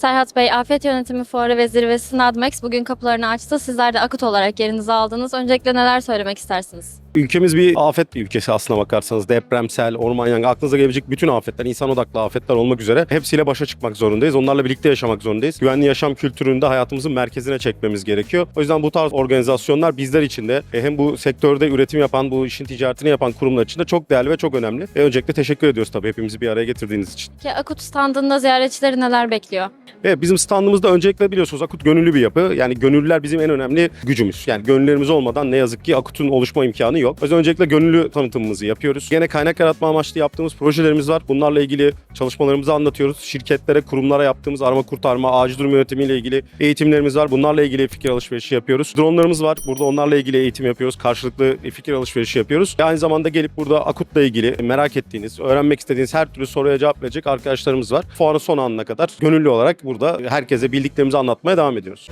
Serhat Bey, Afet Yönetimi Fuarı ve Zirvesi Nadmex bugün kapılarını açtı. Sizler de Akut olarak yerinizi aldınız. Öncelikle neler söylemek istersiniz? Ülkemiz bir afet bir ülkesi aslına bakarsanız. Depremsel, orman yangını, aklınıza gelebilecek bütün afetler, insan odaklı afetler olmak üzere hepsiyle başa çıkmak zorundayız. Onlarla birlikte yaşamak zorundayız. Güvenli yaşam kültürünü de hayatımızın merkezine çekmemiz gerekiyor. O yüzden bu tarz organizasyonlar bizler için de e, hem bu sektörde üretim yapan, bu işin ticaretini yapan kurumlar için de çok değerli ve çok önemli. Ve öncelikle teşekkür ediyoruz tabii hepimizi bir araya getirdiğiniz için. Ki Akut standında ziyaretçileri neler bekliyor? Ve bizim standımızda öncelikle biliyorsunuz Akut gönüllü bir yapı. Yani gönüllüler bizim en önemli gücümüz. Yani gönüllülerimiz olmadan ne yazık ki Akut'un oluşma imkanı yok. O öncelikle gönüllü tanıtımımızı yapıyoruz. Gene kaynak yaratma amaçlı yaptığımız projelerimiz var. Bunlarla ilgili çalışmalarımızı anlatıyoruz. Şirketlere, kurumlara yaptığımız arama kurtarma, acil durum yönetimiyle ilgili eğitimlerimiz var. Bunlarla ilgili fikir alışverişi yapıyoruz. Dronlarımız var. Burada onlarla ilgili eğitim yapıyoruz. Karşılıklı fikir alışverişi yapıyoruz. Aynı zamanda gelip burada Akut'la ilgili merak ettiğiniz, öğrenmek istediğiniz her türlü soruya cevap verecek arkadaşlarımız var. Fuarın son anına kadar gönüllü olarak burada herkese bildiklerimizi anlatmaya devam ediyoruz.